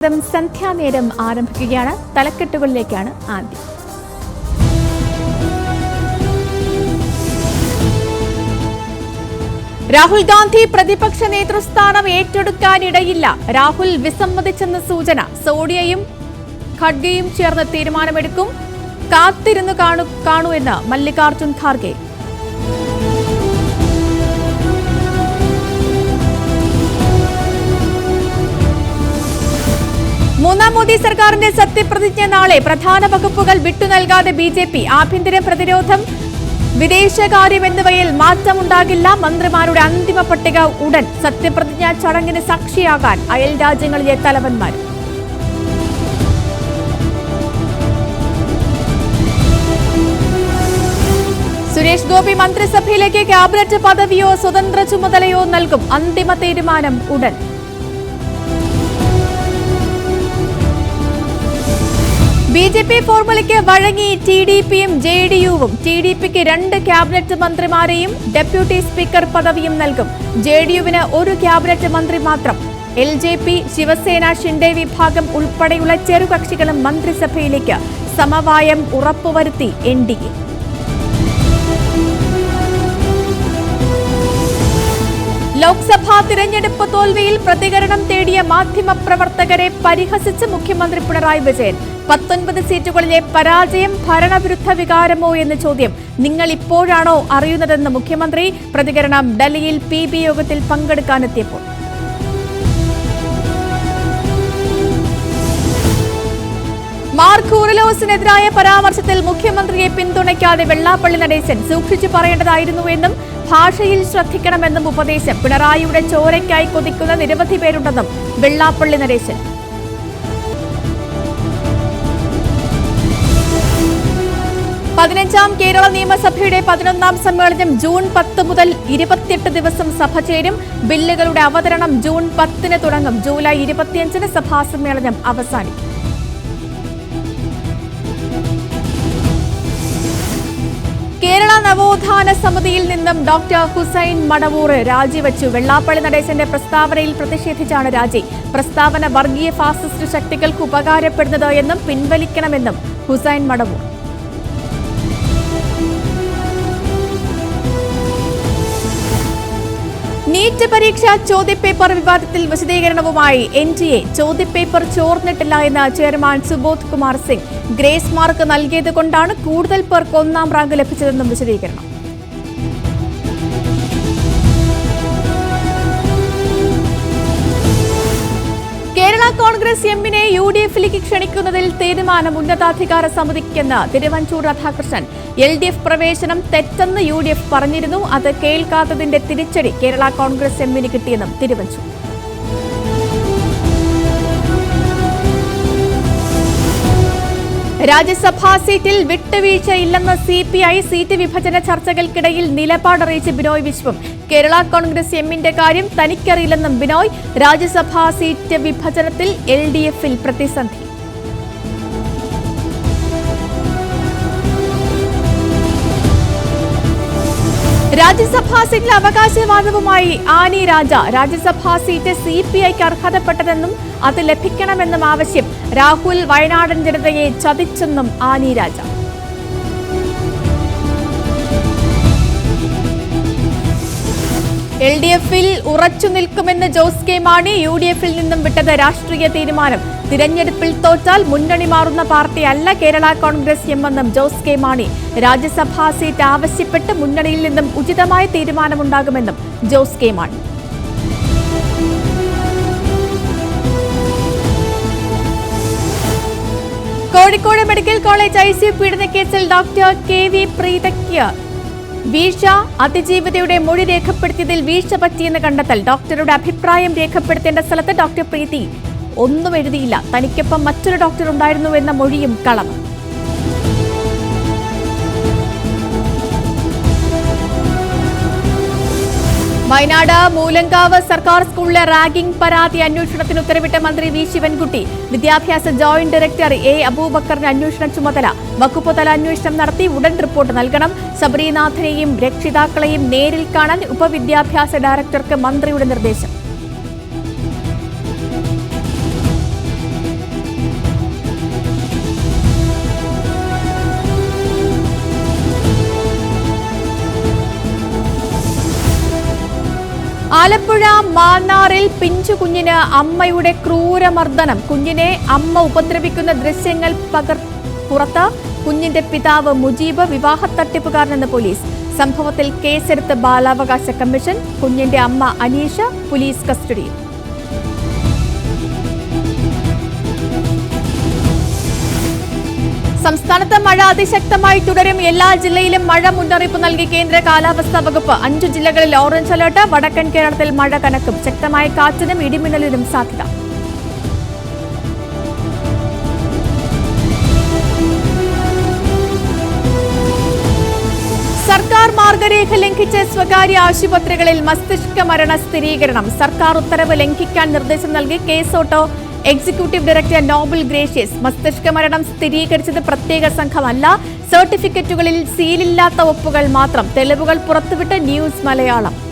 ം സന്ധ്യാനേരം ആരംഭിക്കുകയാണ്. തലക്കെട്ടുകളിലേക്കാണ് ആദ്യം. രാഹുൽ ഗാന്ധി പ്രതിപക്ഷ നേതൃസ്ഥാനം ഏറ്റെടുക്കാനിടയില്ല. രാഹുൽ വിസമ്മതിച്ചെന്ന സൂചന സോണിയയും ഖഡ്ഗയും ചേർന്ന് തീരുമാനമെടുക്കും. കാത്തിരുന്നു കാണു കാണൂ എന്ന് ഖാർഗെ. മോദി സർക്കാരിന്റെ സത്യപ്രതിജ്ഞ നാളെ പ്രധാന വകുപ്പുകൾ വിട്ടു നൽകാതെ ബി ജെ പി ആഭ്യന്തര പ്രതിരോധം വിദേശകാര്യം എന്നിവയിൽ മാറ്റമുണ്ടാകില്ല. മന്ത്രിമാരുടെ അന്തിമ പട്ടിക ഉടൻ. സത്യപ്രതിജ്ഞ ചടങ്ങിന് സാക്ഷിയാകാൻ അയൽ രാജ്യങ്ങളിലെ തലവന്മാർ. സുരേഷ് ഗോപി മന്ത്രിസഭയിലേക്ക് ക്യാബിനറ്റ് പദവിയോ സ്വതന്ത്ര ചുമതലയോ നൽകും. അന്തിമ തീരുമാനം ഉടൻ. ബി ജെ പി ഫോർമുലയ്ക്ക് വഴങ്ങി ടി ഡി പിയും ജെ ഡി യുവും ടി ഡി പിക്ക് രണ്ട് ക്യാബിനറ്റ് മന്ത്രിമാരെയും ഡെപ്യൂട്ടി സ്പീക്കർ പദവിയും നൽകും. ജെ ഡി യുവിന് ഒരു ക്യാബിനറ്റ് മന്ത്രി മാത്രം. L J P Shiv Sena Shinde വിഭാഗം ഉൾപ്പെടെയുള്ള ചെറുകക്ഷികളും മന്ത്രിസഭയിലേക്ക് സമവായം ഉറപ്പുവരുത്തി എൻ ഡി എ. ലോക്സഭാ തിരഞ്ഞെടുപ്പ് തോൽവിയിൽ പ്രതികരണം തേടിയ മാധ്യമപ്രവർത്തകരെ പരിഹസിച്ച് മുഖ്യമന്ത്രി പിണറായി വിജയൻ. പത്തൊൻപത് സീറ്റുകളിലെ പരാജയം ഭരണവിരുദ്ധ വികാരമോ എന്ന ചോദ്യം നിങ്ങൾ ഇപ്പോഴാണോ അറിയുന്നതെന്ന് മുഖ്യമന്ത്രി പ്രതികരണം ഡൽഹിയിൽ പി ബി യോഗത്തിൽ പങ്കെടുക്കാനെത്തിയപ്പോൾ. മാർക്ക് ഉറലോസിനെതിരായ പരാമർശത്തിൽ മുഖ്യമന്ത്രിയെ പിന്തുണയ്ക്കാതെ വെള്ളാപ്പള്ളി നടേശൻ സൂക്ഷിച്ചു പറയേണ്ടതായിരുന്നുവെന്നും ഭാഷയിൽ ശ്രദ്ധിക്കണമെന്നും ഉപദേശം പിണറായിയുടെ ചോരയ്ക്കായി കൊതിക്കുന്ന നിരവധി പേരുണ്ടെന്നും വെള്ളാപ്പള്ളി നടേശൻ പതിനഞ്ചാം കേരള നിയമസഭയുടെ പതിനൊന്നാം സമ്മേളനം ജൂൺ പത്ത് മുതൽ ഇരുപത്തിയെട്ട് ദിവസം സഭ ചേരും. ബില്ലുകളുടെ അവതരണം ജൂൺ പത്തിന് തുടങ്ങും. ജൂലൈ ഇരുപത്തിയഞ്ചിന് സഭാ സമ്മേളനം അവസാനിക്കും. കേരള നവോത്ഥാന സമിതിയിൽ നിന്നും ഡോക്ടർ ഹുസൈൻ മടവൂർ രാജിവെച്ചു. വെള്ളാപ്പള്ളി നടേശന്റെ പ്രസ്താവനയിൽ പ്രതിഷേധിച്ചാണ് രാജി. പ്രസ്താവന വർഗീയ ഫാസിസ്റ്റ് ശക്തികൾക്ക് ഉപകാരപ്പെടുന്നത് എന്നും പിൻവലിക്കണമെന്നും ഹുസൈൻ മടവൂർ. നീറ്റ് പരീക്ഷ ചോദ്യപേപ്പർ വിവാദത്തിൽ വിശദീകരണവുമായി എൻ ടി എ ചോദ്യപേപ്പർ ചോർന്നിട്ടില്ല എന്ന് chairman Subodh Kumar Singh grace mark നൽകിയത് കൊണ്ടാണ് കൂടുതൽ പേർക്ക് ഒന്നാം റാങ്ക് ലഭിച്ചതെന്നും വിശദീകരണം. കേരള കോൺഗ്രസ് എമ്മിനെ യു ഡി എഫിലേക്ക് ക്ഷണിക്കുന്നതിൽ തീരുമാനം ഉന്നതാധികാര സമിതിക്കെന്ന് Thiruvanchoor Radhakrishnan. L D F പ്രവേശനം തെറ്റെന്ന് യു ഡി എഫ് പറഞ്ഞിരുന്നു. അത് കേൾക്കാത്തതിന്റെ തിരിച്ചടി കേരള കോൺഗ്രസ് എമ്മിന് കിട്ടിയെന്നും തിരുവഞ്ചൂർ. രാജ്യസഭാ സീറ്റിൽ വിട്ടുവീഴ്ചയില്ലെന്ന് സി പി ഐ സീറ്റ് വിഭജന ചർച്ചകൾക്കിടയിൽ നിലപാടറിയിച്ച് ബിനോയ് വിശ്വം. കേരള കോൺഗ്രസ് എമ്മിന്റെ കാര്യം തനിക്കറിയില്ലെന്നും ബിനോയ് രാജ്യസഭാ സീറ്റ് വിഭജനത്തിൽ എൽ ഡി എഫിൽ പ്രതിസന്ധി. രാജ്യസഭാ സീറ്റിലെ അവകാശവാദവുമായി Annie Raja. Rajya Sabha seat C P ഐക്ക് അർഹതപ്പെട്ടതെന്നും അത് ലഭിക്കണമെന്നും ആവശ്യം രാഹുൽ വയനാടൻ ജനതയെ ചതിച്ചെന്നും ആനി രാജ. എൽ ഡി എഫിൽ ഉറച്ചു നിൽക്കുമെന്ന് Jose K Mani U D എഫിൽ നിന്നും വിട്ടത് രാഷ്ട്രീയ തീരുമാനം. തിരഞ്ഞെടുപ്പിൽ തോറ്റാൽ മുന്നണി മാറുന്ന പാർട്ടിയല്ല കേരള കോൺഗ്രസ് എമ്മെന്നും ജോസ് കെ മാണി. രാജ്യസഭാ സീറ്റ് ആവശ്യപ്പെട്ട് മുന്നണിയിൽ നിന്നും ഉചിതമായ തീരുമാനമുണ്ടാകുമെന്നും Jose K Mani. Kozhikode medical college I C പീഡനക്കേസിൽ doctor K V പ്രീതയ്ക്ക് വീഴ്ച അതിജീവിതയുടെ മൊഴി രേഖപ്പെടുത്തിയതിൽ വീഴ്ച പറ്റിയെന്ന് കണ്ടെത്തൽ. ഡോക്ടറുടെ അഭിപ്രായം രേഖപ്പെടുത്തേണ്ട സ്ഥലത്ത് ഡോക്ടർ പ്രീതി. ഒന്നും എഴുതിയില്ല. തനിക്കൊപ്പം മറ്റൊരു ഡോക്ടർ ഉണ്ടായിരുന്നുവെന്ന മൊഴിയും കളവ് വയനാട് മൂലങ്കാവ് സർക്കാർ സ്കൂളിലെ റാഗിംഗ് പരാതി അന്വേഷണത്തിന് ഉത്തരവിട്ട മന്ത്രി വി ശിവൻകുട്ടി. വിദ്യാഭ്യാസ ജോയിന്റ് ഡയറക്ടർ എ അബൂബക്കറിന് അന്വേഷണ ചുമതല. വകുപ്പ് തല അന്വേഷണം നടത്തി ഉടൻ റിപ്പോർട്ട് നൽകണം. ശബരിനാഥനെയും രക്ഷിതാക്കളെയും നേരിൽ കാണാൻ ഉപവിദ്യാഭ്യാസ ഡയറക്ടർക്ക് മന്ത്രിയുടെ നിർദ്ദേശം. ആലപ്പുഴ മാന്നാറിൽ പിഞ്ചു കുഞ്ഞിന് അമ്മയുടെ ക്രൂരമർദ്ദനം. കുഞ്ഞിനെ അമ്മ ഉപദ്രവിക്കുന്ന ദൃശ്യങ്ങൾ പകർ പുറത്ത്. കുഞ്ഞിന്റെ പിതാവ് മുജീബ് വിവാഹ തട്ടിപ്പുകാരനെന്ന് പോലീസ്. സംഭവത്തിൽ കേസെടുത്ത് ബാലാവകാശ കമ്മീഷൻ. കുഞ്ഞിന്റെ അമ്മ അനീഷ പോലീസ് കസ്റ്റഡിയിൽ. സംസ്ഥാനത്ത് മഴ അതിശക്തമായി തുടരും. എല്ലാ ജില്ലയിലും മഴ മുന്നറിയിപ്പ് നൽകി കേന്ദ്ര കാലാവസ്ഥാ വകുപ്പ്. അഞ്ചു ജില്ലകളിൽ ഓറഞ്ച് അലർട്ട് വടക്കൻ കേരളത്തിൽ മഴ കനക്കും. ശക്തമായ കാറ്റിനും ഇടിമിന്നലിനും സാധ്യത. സർക്കാർ മാർഗരേഖ ലംഘിച്ച് സ്വകാര്യ ആശുപത്രികളിൽ മസ്തിഷ്ക മരണ സ്ഥിരീകരണം. സർക്കാർ ഉത്തരവ് ലംഘിക്കാൻ നിർദ്ദേശം നൽകി കേസോട്ടോ എക്സിക്യൂട്ടീവ് ഡയറക്ടർ നോബൽ ഗ്രേഷ്യസ് മസ്തിഷ്ക മരണം സ്ഥിരീകരിച്ചത് പ്രത്യേക സംഘമല്ല. സർട്ടിഫിക്കറ്റുകളിൽ സീലില്ലാത്ത ഒപ്പുകൾ മാത്രം തെളിവുകൾ പുറത്തുവിട്ട് ന്യൂസ് മലയാളം.